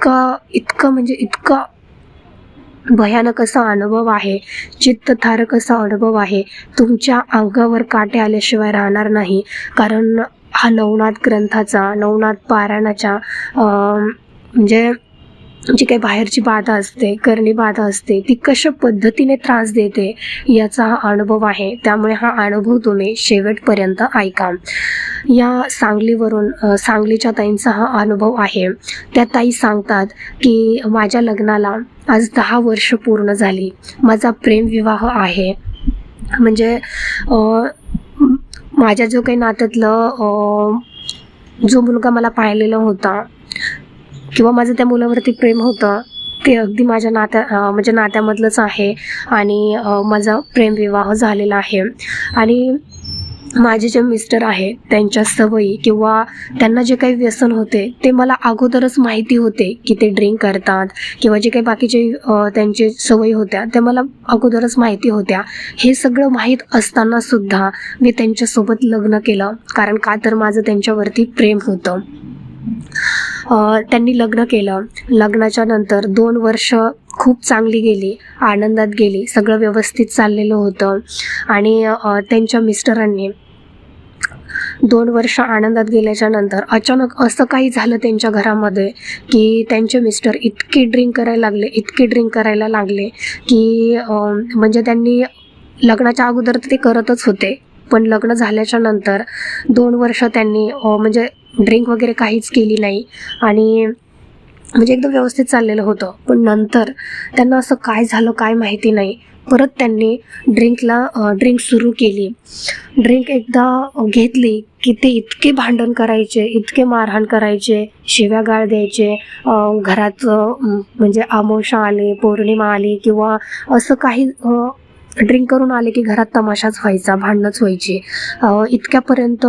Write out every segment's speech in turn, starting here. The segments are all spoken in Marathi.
इतका इतका म्हणजे इतका भयानक असा अनुभव आहे चित्तथारक असा अनुभव आहे. तुमच्या अंगावर काटे आल्याशिवाय राहणार नाही. कारण हा नवनाथ ग्रंथाचा नवनाथ पारायणाच्या म्हणजे जी काही बाहेरची बाधा असते करणी बाधा असते ती कशा पद्धतीने त्रास देते याचा हा अनुभव आहे. त्यामुळे हा अनुभव तुम्ही शेवटपर्यंत ऐका. या सांगलीवरून सांगलीच्या ताईंचा हा अनुभव आहे. त्या ताई सांगतात की माझ्या लग्नाला आज दहा वर्ष पूर्ण झाली. माझा प्रेमविवाह आहे. म्हणजे माझ्या जो काही नात्यातलं जो मुलगा मला पाहिलेला होता किंवा माझं त्या मुलावरती प्रेम होतं ते अगदी माझ्या नात्या म्हणजे नात्यामधलंच आहे आणि माझा प्रेमविवाह झालेला आहे. आणि माझे जे मिस्टर आहेत त्यांच्या सवयी किंवा त्यांना जे काही व्यसन होते ते मला अगोदरच माहिती होते की ते ड्रिंक करतात किंवा जे काही बाकीचे त्यांचे सवयी होत्या त्या मला अगोदरच माहिती होत्या. हे सगळं माहीत असताना सुद्धा मी त्यांच्यासोबत लग्न केलं कारण का तर माझं त्यांच्यावरती प्रेम होतं. त्यांनी लग्न केलं. लग्नाच्या नंतर दोन वर्ष खूप चांगली गेली आनंदात गेली सगळं व्यवस्थित चाललेलं होतं. आणि त्यांच्या मिस्टरांनी दोन वर्ष आनंदात गेल्याच्यानंतर अचानक असं काही झालं त्यांच्या घरामध्ये की त्यांचे मिस्टर इतके ड्रिंक करायला लागले इतके ड्रिंक करायला लागले की म्हणजे त्यांनी लग्नाच्या अगोदर तर ते करतच होते. पण लग्न झाल्याच्यानंतर दोन वर्ष त्यांनी म्हणजे ड्रिंक वगैरे काहीच केली नाही. आणि म्हणजे एकदम व्यवस्थित चाललेलं होतं. पण नंतर त्यांना असं काय झालं काय माहिती नाही. परत त्यांनी ड्रिंकला ड्रिंक सुरू केली. ड्रिंक एकदा घेतली की ते इतके भांडण करायचे इतके मारहाण करायचे शिव्या गाळ द्यायचे घराचं घरात म्हणजे आमोशा आले पौर्णिमा आली किंवा असं काही ड्रिंक करून आले की घरात तमाशाच व्हायचा भांडणच व्हायची. इतक्यापर्यंत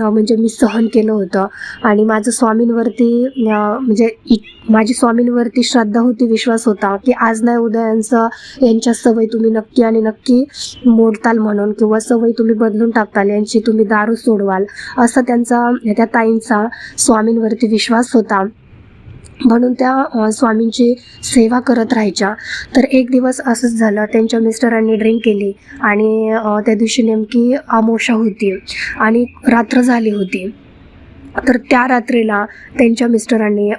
म्हणजे मी सहन केलं होतं. आणि माझं स्वामींवरती म्हणजे इ- माझी स्वामींवरती श्रद्धा होती विश्वास होता की आज नाही उद्या यांचं यांच्या सवय तुम्ही नक्की आणि नक्की मोडताल म्हणून किंवा सवय तुम्ही बदलून टाकताल यांची तुम्ही दारू सोडवाल असा त्यांचा त्या ताईंचा स्वामींवरती विश्वास होता. म्हणून त्या स्वामींची सेवा करत राहायच्या. तर एक दिवस असंच झालं त्यांच्या मिस्टरांनी ड्रिंक केली आणि त्या दिवशी नेमकी आमोशा होती आणि रात्र झाली होती. तर त्या रात्रीला त्यांच्या मिस्टरांनी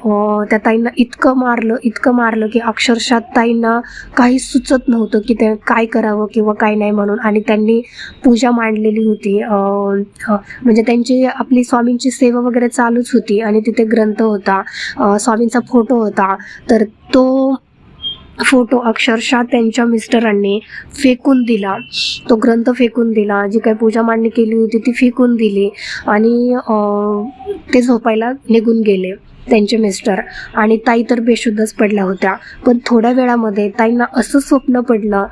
त्या ताईंना इतकं मारलं इतकं मारलं की अक्षरशः ताईंना काही सुचत नव्हतं की ते काय करावं किंवा काय नाही म्हणून. आणि त्यांनी पूजा मांडलेली होती. म्हणजे त्यांची आपली स्वामींची सेवा वगैरे चालूच होती आणि तिथे ग्रंथ होता स्वामींचा फोटो होता. तर तो फोटो अक्षरशः त्यांच्या मिस्टरांनी फेकून दिला. तो ग्रंथ फेकून दिला. जी काही पूजा मांडणी केली होती ती फेकून दिली आणि ते झोपायला निघून गेले त्यांचे मिस्टर. आणि ताई तर बेशुद्धच पडल्या होत्या. पण थोड्या वेळामध्ये ताईंना असं स्वप्न पडलं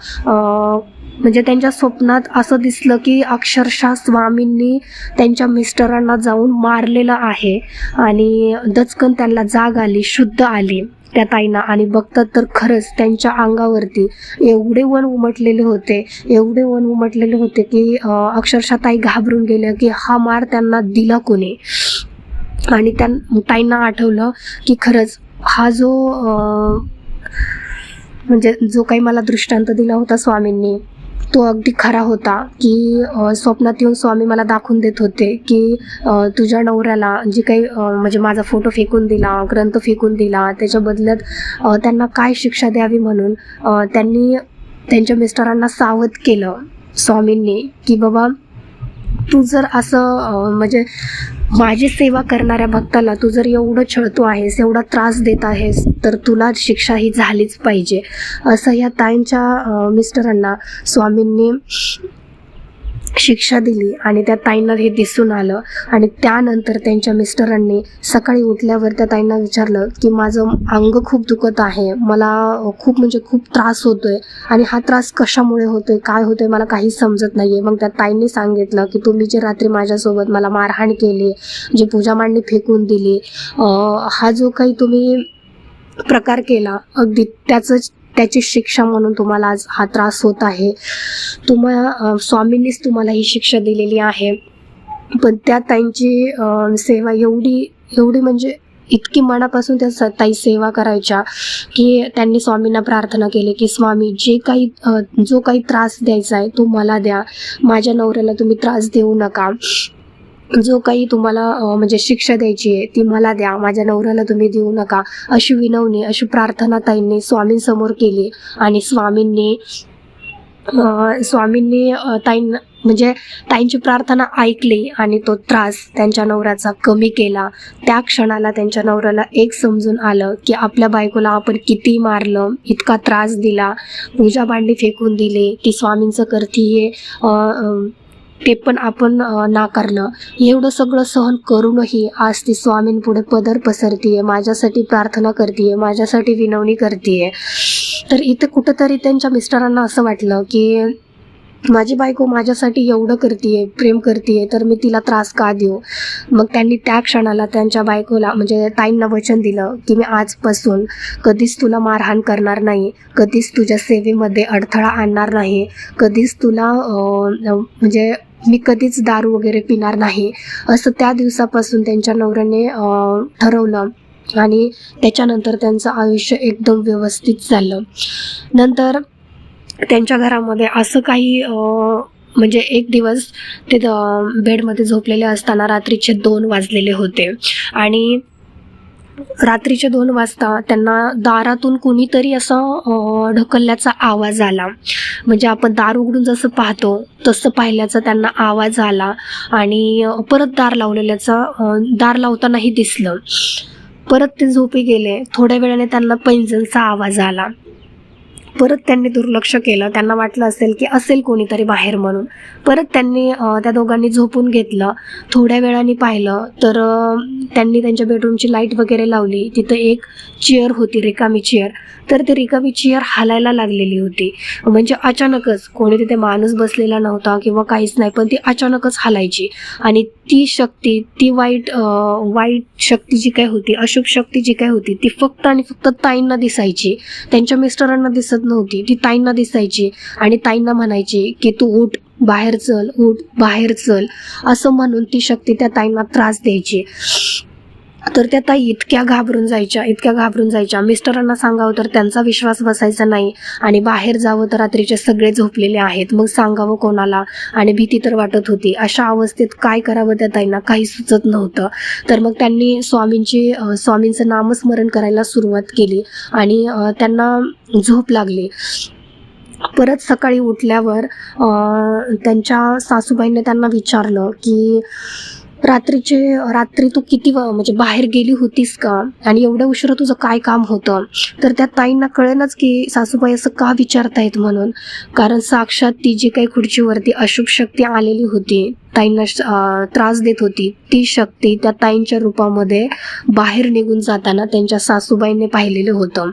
म्हणजे त्यांच्या स्वप्नात असं दिसलं की अक्षरशः स्वामींनी त्यांच्या मिस्टरांना जाऊन मारलेलं आहे आणि दचकन त्यांना जाग आली शुद्ध आली. त्या ताईंना. आणि बघतात तर खरंच त्यांच्या अंगावरती एवढे वन उमटलेले होते एवढे वन उमटलेले होते की अक्षरशः ताई घाबरून गेल्या की हा मार त्यांना दिला कोणी? आणि त्या ताईंना आठवलं की खरंच हा जो म्हणजे जो काही मला दृष्टांत दिला होता स्वामींनी तो अगदी खरा होता की स्वप्नात येऊन स्वामी मला दाखवून देत होते की तुझ्या नवऱ्याला जे काही म्हणजे माझा फोटो फेकून दिला ग्रंथ फेकून दिला त्याच्या बदल्यात त्यांना काय शिक्षा द्यावी म्हणून त्यांनी त्यांच्या मिस्टरांना सावध केलं स्वामींनी की बाबा तू जर असं म्हणजे माझी सेवा करणाऱ्या भक्ताला तू जर एवढं छळतो आहेस एवढा त्रास देत आहेस तर तुला शिक्षा ही झालीच पाहिजे. असं या ताईंच्या मिस्टरांना स्वामींनी शिक्षा दिली आणि त्या ताईंना हे दिसून आलं. आणि त्यानंतर त्यांच्या मिस्टरांनी सकाळी उठल्यावर त्या ताईंना विचारलं की माझं अंग खूप दुखत आहे. मला खूप म्हणजे खूप त्रास होतोय. आणि हा त्रास कशामुळे होतोय? काय होतोय? मला काहीच समजत नाहीये. मग त्या ताईंनी सांगितलं की तुम्ही जे रात्री माझ्यासोबत मला मारहाण केली जी पूजा मांडणी फेकून दिली हा जो काही तुम्ही प्रकार केला अगदी त्याचं त्याची शिक्षा म्हणून तुम्हाला आज हा त्रास होत आहे. तुम्हाला स्वामींनीच तुम्हाला ही शिक्षा दिलेली आहे. पण त्या ताईंची सेवा एवढी एवढी म्हणजे इतकी मनापासून त्या स- ताई सेवा करायच्या की त्यांनी स्वामींना प्रार्थना केली की स्वामी जे काही जो काही त्रास द्यायचा आहे तो मला द्या. माझ्या नवऱ्याला तुम्ही त्रास देऊ नका. जो काही तुम्हाला म्हणजे शिक्षा द्यायची आहे ती मला द्या. माझ्या नवऱ्याला तुम्ही देऊ नका. अशी विनवणी अशी प्रार्थना ताईंनी स्वामींसमोर केली आणि स्वामींनी स्वामींनी ताईं म्हणजे ताईंची प्रार्थना ऐकली आणि तो त्रास त्यांच्या नवऱ्याचा कमी केला. त्या क्षणाला त्यांच्या नवऱ्याला एक समजून आलं की आपल्या बायकोला आपण किती मारलं इतका त्रास दिला. पूजा भांडी फेकून दिले की स्वामींचं करती हे ते पण आपण नाकारलं. एवढं सगळं सहन करूनही आज ती स्वामींपुढे पदर पसरतीये माझ्यासाठी प्रार्थना करतीये माझ्यासाठी विनवणी करतीये. तर इथे कुठंतरी त्यांच्या मिस्टरांना असं वाटलं की माझी बायको माझ्यासाठी एवढं करतीये प्रेम करतीये तर मी तिला त्रास का देऊ? मग त्यांनी त्या क्षणाला त्यांच्या बायकोला म्हणजे ताईंना वचन दिलं की मी आजपासून कधीच तुला मारहाण करणार नाही कधीच तुझ्या सेवेमध्ये अडथळा आणणार नाही कधीच तुला म्हणजे मी कधीच दारू वगैरे पिणार नाही. असं त्या दिवसापासून त्यांच्या नवऱ्याने ठरवलं. आणि त्याच्यानंतर त्यांचं आयुष्य एकदम व्यवस्थित झालं. नंतर त्यांच्या घरामध्ये असं काही म्हणजे एक दिवस ते द- बेडमध्ये झोपलेले असताना रात्रीचे दोन वाजलेले होते. आणि रात्रीचे दोन वाजता त्यांना दारातून कुणीतरी असं ढकलल्याचा आवाज आला. म्हणजे आपण दार उघडून जसं पाहतो तसं पाहिल्याचा त्यांना आवाज आला आणि परत दार लावलेल्याचा दार लावतानाही दिसलं. परत ते झोपी गेले. थोड्या वेळाने त्यांना पैंजणचा आवाज आला. परत त्यांनी दुर्लक्ष केलं. त्यांना वाटलं असेल की असेल कोणीतरी बाहेर म्हणून. परत त्यांनी त्या दोघांनी झोपून घेतलं. थोड्या वेळाने पाहिलं तर त्यांनी त्यांच्या बेडरूमची लाइट वगैरे लावली. तिथं एक चेअर होती रिकामी चेअर तर ती रिकामी चेअर हालायला लागलेली होती. म्हणजे अचानकच कोणी तिथे माणूस बसलेला नव्हता किंवा काहीच नाही पण ती अचानकच हालायची. आणि ती शक्ती ती वाईट वाईट शक्ती जी काय होती अशुभ शक्ती जी काय होती ती फक्त आणि फक्त ताईंना दिसायची. त्यांच्या मिस्टरांना दिसत नव्हती. ती ताईंना दिसायची आणि ताईंना म्हणायची की तू उठ बाहेर चल उठ बाहेर चल. असं म्हणून ती शक्ती त्या ताईंना त्रास द्यायची. तर त्या ताई इतक्या घाबरून जायच्या इतक्या घाबरून जायच्या. मिस्टरांना सांगावं तर त्यांचा विश्वास बसायचा नाही आणि बाहेर जावं तर रात्रीचे सगळे झोपलेले आहेत. मग सांगावं कोणाला? आणि भीती तर वाटत होती. अशा अवस्थेत काय करावं त्या ताईंना? काही सुचत नव्हतं. तर मग त्यांनी स्वामींची स्वामींचं नामस्मरण करायला सुरुवात केली आणि त्यांना झोप लागली. परत सकाळी उठल्यावर त्यांच्या सासूबाईंनी त्यांना विचारलं की रात्रीचे रात्री तू किती म्हणजे बाहेर गेली होतीस का? आणि एवढ्या उशिरा तुझं काय काम होतं? तर त्या ताईंना कळेनच की सासूबाई असं का विचारतायत म्हणून. कारण साक्षात ती जी काही खुर्चीवरती अशुभ शक्ती आलेली होती ताईंना त्रास देत होती ती शक्ती त्या ताईंच्या रूपामध्ये बाहेर निघून जाताना त्यांच्या सासूबाईंनी पाहिलेलं होतं.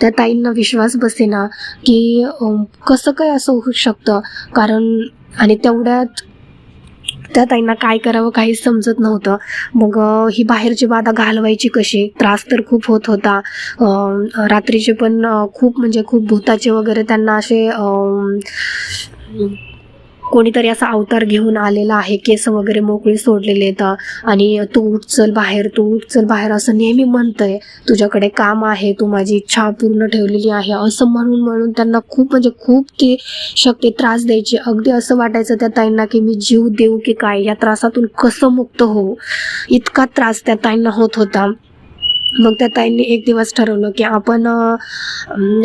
त्या ताईंना विश्वास बसेना की कसं काय असं होऊ शकतं? कारण आणि तेवढ्यात त्या ताईंना काय करावं काहीच समजत नव्हतं. मग ही बाहेरची बाधा घालवायची कशी? त्रास तर खूप होत होता. रात्रीचे पण खूप म्हणजे खूप भूताचे वगैरे त्यांना असे कोणीतरी असा अवतार घेऊन आलेला आहे केस वगैरे मोकळी सोडलेले आहेत. आणि तू उचल बाहेर तू उचल बाहेर असं नेहमी म्हणतंय. तुझ्याकडे काम आहे तू माझी इच्छा पूर्ण ठेवलेली आहे. असं म्हणून म्हणून त्यांना खूप म्हणजे खूप ते शक्य त्रास द्यायची. अगदी असं वाटायचं त्या ताईंना की मी जीव देऊ की काय? या त्रासातून कसं मुक्त होऊ? इतका त्रास त्या ताईंना होत होता. मग त्या ताईंनी एक दिवस ठरवलं की आपण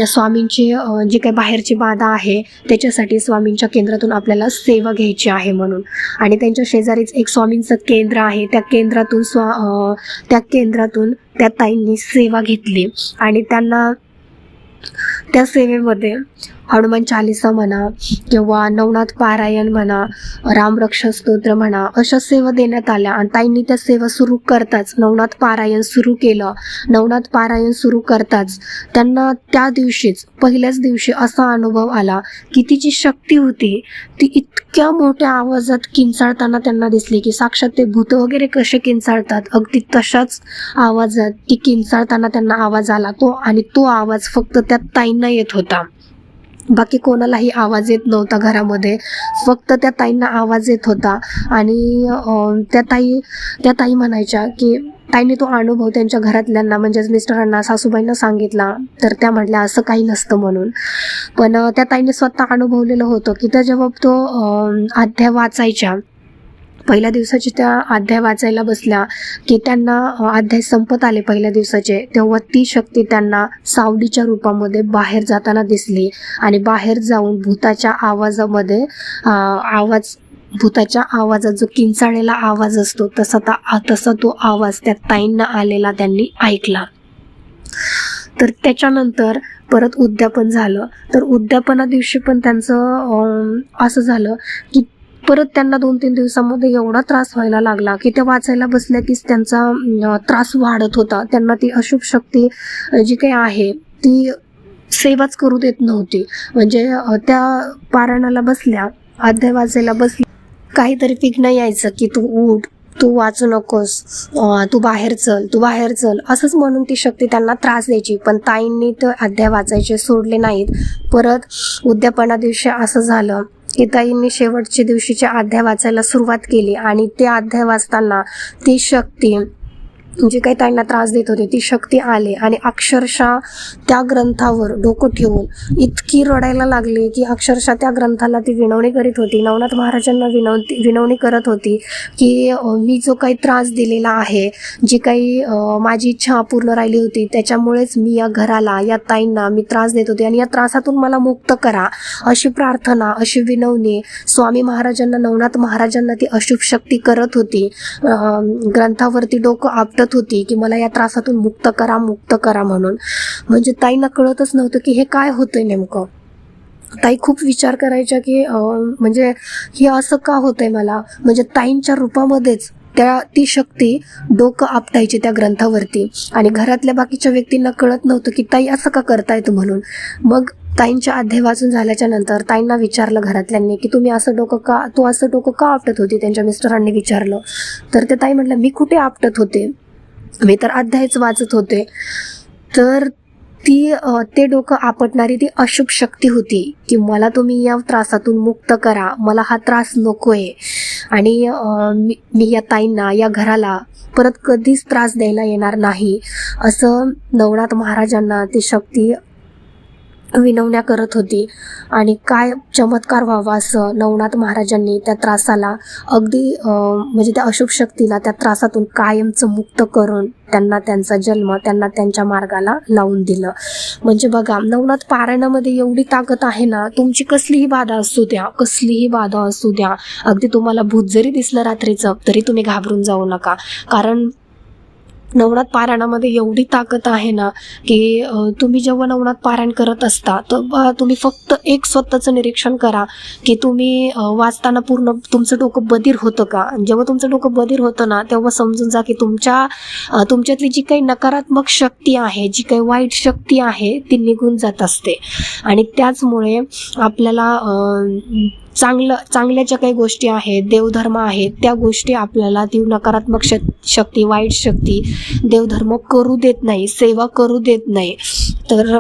स्वामींची जी काही बाहेरची बाधा आहे त्याच्यासाठी स्वामींच्या केंद्रातून आपल्याला सेवा घ्यायची आहे म्हणून. आणि त्यांच्या शेजारीच एक स्वामींचं केंद्र आहे. त्या केंद्रातून स्वा त्या केंद्रातून त्या ताईंनी सेवा घेतली. आणि त्यांना त्या सेवेमध्ये हनुमान चालिसा म्हणा किंवा नवनाथ पारायण म्हणा रामरक्ष स्तोत्र म्हणा अशा सेवा देण्यात आल्या. आणि ताईंनी त्या सेवा सुरू करताच नवनाथ पारायण सुरू केलं. नवनाथ पारायण सुरू करताच त्यांना त्या दिवशीच पहिल्याच दिवशी असा अनुभव आला की ती जी शक्ती होती ती इतक्या मोठ्या आवाजात किंचाळताना त्यांना दिसली की साक्षात ते भूत वगैरे कसे किंचाळतात? अगदी तशाच आवाजात ती किंचाळताना त्यांना आवाज आला तो आणि तो आवाज फक्त त्या ताईंना येत होता. बाकी कोणालाही आवाज येत नव्हता घरामध्ये. फक्त त्या ताईंना आवाज येत होता. आणि त्या ताई त्या ताई म्हणायच्या की ताईने तो अनुभव त्यांच्या घरातल्यांना म्हणजेच मिस्टरांना सासूबाईंना सांगितला. तर त्या म्हटल्या असं काही नसतं म्हणून. पण त्या ताईने स्वतः अनुभवलेलं होतं की त्या जेव्हा तो अं, वाचायच्या पहिल्या दिवसाचे त्या अध्याय वाचायला बसल्या की त्यांना अध्याय संपत आले पहिल्या दिवसाचे तेव्हा ती शक्ती त्यांना सावलीच्या रूपामध्ये बाहेर जाताना दिसली आणि बाहेर जाऊन भूताच्या आवाजामध्ये आवाज भूताच्या आवाजात जो किंचाळलेला आवाज असतो तसा ता तसा तो आवाज त्या ताईंना आलेला त्यांनी ऐकला. तर त्याच्यानंतर परत उद्यापन झालं. तर उद्यापना दिवशी पण त्यांचं असं झालं की परत त्यांना दोन तीन दिवसामध्ये एवढा त्रास व्हायला लागला की त्या वाचायला बसल्या की त्यांचा त्रास वाढत होता. त्यांना ती अशुभ शक्ती जी काही आहे ती सेवाच करू देत नव्हती. म्हणजे त्या पारायणाला बसल्या अध्याय वाचायला बसल्या. काहीतरी विघ्न यायचं की तू उठ तू वाचू नकोस तू बाहेर चल तू बाहेर चल. असंच म्हणून ती शक्ती त्यांना त्रास द्यायची. पण ताईंनी तर अध्याय वाचायचे सोडले नाहीत. परत उद्यापना दिवशी असं झालं हिताईंनी शेवटच्या दिवशीचे अध्याय वाचायला सुरुवात केली आणि ते अध्याय वाचताना ती शक्ती जी काही ताईंना त्रास देत होते ती शक्ती आले आणि अक्षरशः त्या ग्रंथावर डोकं ठेवून इतकी रडायला लागली की अक्षरशः त्या ग्रंथाला ती विनवणी करीत होती. नवनाथ महाराजांना विनवती विनवणी करत होती की मी जो काही त्रास दिलेला आहे जी काही माझी इच्छा अपूर्ण राहिली होती त्याच्यामुळेच मी या घराला या ताईंना मी त्रास देत होते आणि या त्रासातून मला मुक्त करा अशी प्रार्थना अशी विनवणी स्वामी महाराजांना नवनाथ महाराजांना ती अशुभ शक्ती करत होती. ग्रंथावरती डोकं आपटत होती की मला या त्रासातून मुक्त करा मुक्त करा म्हणून. म्हणजे ताईंना कळतच नव्हतं की हे काय होतंय नेमकं. ताई खूप विचार करायच्या की म्हणजे हे असं का होतंय मला? म्हणजे ताईंच्या रूपामध्येच त्या ती शक्ती डोकं आपटायची त्या ग्रंथावरती. आणि घरातल्या बाकीच्या व्यक्तींना कळत नव्हतं की ताई असं का करतायत म्हणून. मग ताईंच्या अध्याय वाचून झाल्याच्यानंतर ताईंना विचारलं घरातल्यांनी की तुम्ही असं डोकं का तू असं डोकं का आपटत होती? त्यांच्या मिस्टरांनी विचारलं. तर ते ताई म्हटलं मी कुठे आपटत होते? मी तर अध्यायच वाचत होते. तर ती ते डोकं आपटणारी ती अशुभ शक्ती होती की मला तुम्ही या त्रासातून मुक्त करा. मला हा त्रास नकोय. आणि मी मी या ताईंना या घराला परत कधीच त्रास द्यायला येणार नाही. असं नवनाथ महाराजांना ती शक्ती विनवण्या करत होती. आणि काय चमत्कार व्हावा असं नवनाथ महाराजांनी त्या त्रासाला अगदी म्हणजे त्या अशुभ शक्तीला त्या त्रासातून कायमचं मुक्त करून त्यांना त्यांचा जन्म त्यांना त्यांच्या मार्गाला लावून दिलं. म्हणजे बघा नवनाथ पारायणामध्ये एवढी ताकद आहे ना तुमची कसलीही बाधा असू द्या कसलीही बाधा असू द्या अगदी तुम्हाला भूत जरी दिसलं रात्रीचं तरी तुम्ही घाबरून जाऊ नका. कारण नवनाथ पारायणामध्ये एवढी ताकद आहे ना की तुम्ही जेव्हा नवनाथ पारायण करत असता तर तुम्ही फक्त एक स्वतःचं निरीक्षण करा की तुम्ही वाचताना पूर्ण तुमचं डोकं बधीर होतं का? जेव्हा तुमचं डोकं बधीर होतं ना तेव्हा समजून जा की तुमच्या तुमच्यातली जी काही नकारात्मक शक्ती आहे जी काही वाईट शक्ती आहे ती निघून जात असते. आणि त्याचमुळे आपल्याला चांगलं चांगल्या ज्या काही गोष्टी आहेत देवधर्म आहेत त्या गोष्टी आपल्याला ती नकारात्मक श शक्ती वाईट शक्ती देवधर्म करू देत नाही सेवा करू देत नाही. तर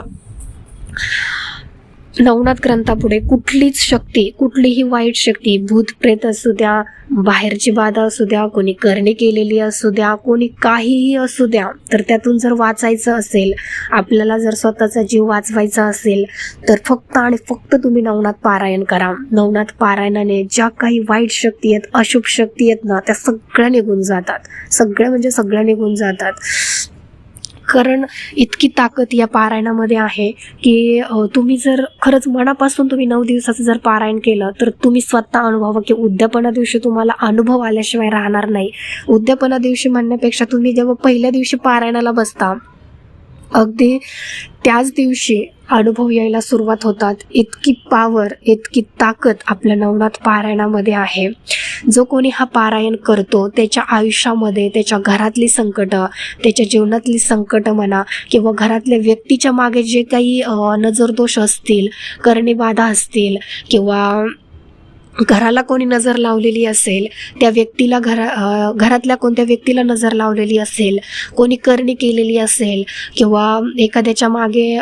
नवनाथ ग्रंथापुढे कुठलीच शक्ती कुठलीही वाईट शक्ती भूत प्रेत असू द्या बाहेरची बाधा असू द्या कोणी करणे केलेली असू द्या कोणी काहीही असू द्या तर त्यातून जर वाचायचं असेल आपल्याला जर स्वतःचा जीव वाचवायचा असेल तर फक्त आणि फक्त तुम्ही नवनाथ पारायण करा. नवनाथ पारायणाने ज्या काही वाईट शक्ती आहेत अशुभ शक्ती आहेत ना त्या सगळ्या निघून जातात. सगळ्या म्हणजे सगळ्या निघून जातात. कारण इतकी ताकद या पारायणामध्ये आहे की तुम्ही जर खरंच मनापासून तुम्ही नऊ दिवसाचं जर पारायण केलं तर तुम्ही स्वतः अनुभवा की उद्यापना दिवशी तुम्हाला अनुभव आल्याशिवाय राहणार नाही. उद्यापना दिवशी म्हणण्यापेक्षा तुम्ही जेव्हा पहिल्या दिवशी पारायणाला बसता अगदी त्याच दिवशी अनुभव यायला सुरुवात होतात. इतकी पावर इतकी ताकद आपल्या नवनाथ पारायणामध्ये आहे. जो कोणी हा पारायण करतो त्याच्या आयुष्यामध्ये त्याच्या घरातली संकटं त्याच्या जीवनातली संकटं म्हणा किंवा घरातल्या व्यक्तीच्या मागे जे काही नजरदोष असतील करणीबाधा असतील किंवा घराला कोणी नजर लावलेली असेल त्या व्यक्तीला घरा घरातल्या कोणत्या व्यक्तीला नजर लावलेली असेल कोणी करणी केलेली असेल किंवा एखाद्याच्या मागे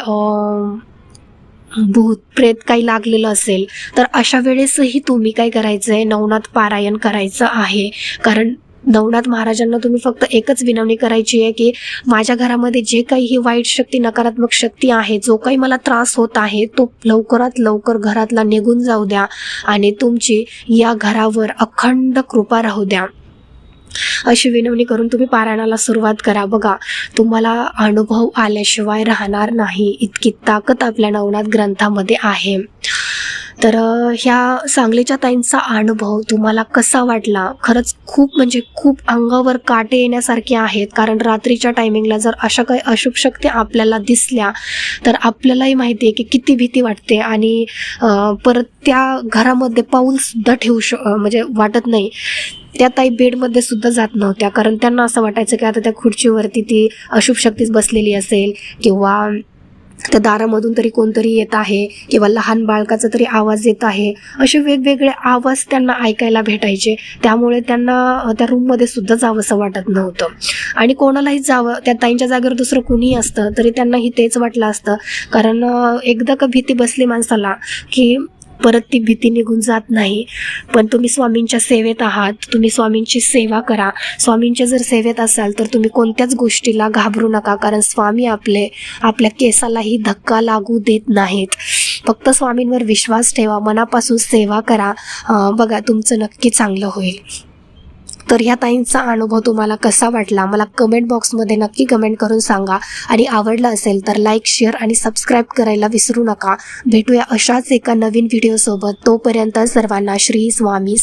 भूत प्रेत काही लागलेलं असेल तर अशा वेळेसही तुम्ही काय करायचं आहे नवनाथ पारायण करायचं आहे. कारण नवनाथ महाराजांना तुम्ही फक्त एकच विनवणी करायची आहे की माझ्या घरामध्ये जे काही ही वाईट शक्ती नकारात्मक शक्ती आहे जो काही मला त्रास होत आहे तो लवकरात लवकर घरातला निघून जाऊ द्या आणि तुमची या घरावर अखंड कृपा राहू द्या. अशी विनवणी करून तुम्ही पारायणाला सुरुवात करा. बघा तुम्हाला अनुभव आल्याशिवाय राहणार नाही. इतकी ताकद आपल्या नवनाथ ग्रंथामध्ये आहे. तर ह्या सांगलीच्या ताईंचा अनुभव तुम्हाला कसा वाटला? खरंच खूप म्हणजे खूप अंगावर काटे येण्यासारखे आहेत. कारण रात्रीच्या टायमिंगला जर अशा काही अशुभ शक्ती आपल्याला दिसल्या तर आपल्यालाही माहिती आहे की किती भीती वाटते. आणि परत त्या घरामध्ये पाऊलसुद्धा ठेवू श म्हणजे वाटत नाही. त्या ताई बेडमध्ये सुद्धा जात नव्हत्या. कारण त्यांना असं वाटायचं की आता त्या खुर्चीवरती ती अशुभ शक्तीच बसलेली असेल किंवा त्या दारामधून तरी कोणतरी येत आहे किंवा लहान बाळकाचा तरी आवाज येत आहे. असे वेगवेगळे आवाज त्यांना ऐकायला भेटायचे. त्यामुळे त्यांना त्या रूममध्ये सुद्धा जावंसं वाटत नव्हतं. आणि कोणालाही जावं त्या ताईंच्या जागेवर दुसरं कुणीही असतं तरी त्यांनाही तेच वाटलं असतं. कारण एकदा का भीती बसली माणसाला की परत ती भीती निघून जात नाही. पण तुम्ही स्वामींच्या सेवेत आहात तुम्ही स्वामींची सेवा करा. स्वामींच्या जर सेवेत असाल तर तुम्ही कोणत्याच गोष्टीला घाबरू नका कारण स्वामी आपले आपल्या केसालाही धक्का लागू देत नाहीत. फक्त स्वामींवर विश्वास ठेवा मनापासून सेवा करा. बघा तुमचं नक्की चांगलं होईल. तर ह्या ताईंचा अनुभव तुम्हाला कसा वाटला? मला कमेंट बॉक्समध्ये नक्की कमेंट करून सांगा. आणि आवडला असेल तर लाईक शेअर आणि सबस्क्राईब करायला विसरू नका. भेटूया अशाच एका नवीन व्हिडिओसोबत तोपर्यंत सर्वांना श्री स्वामी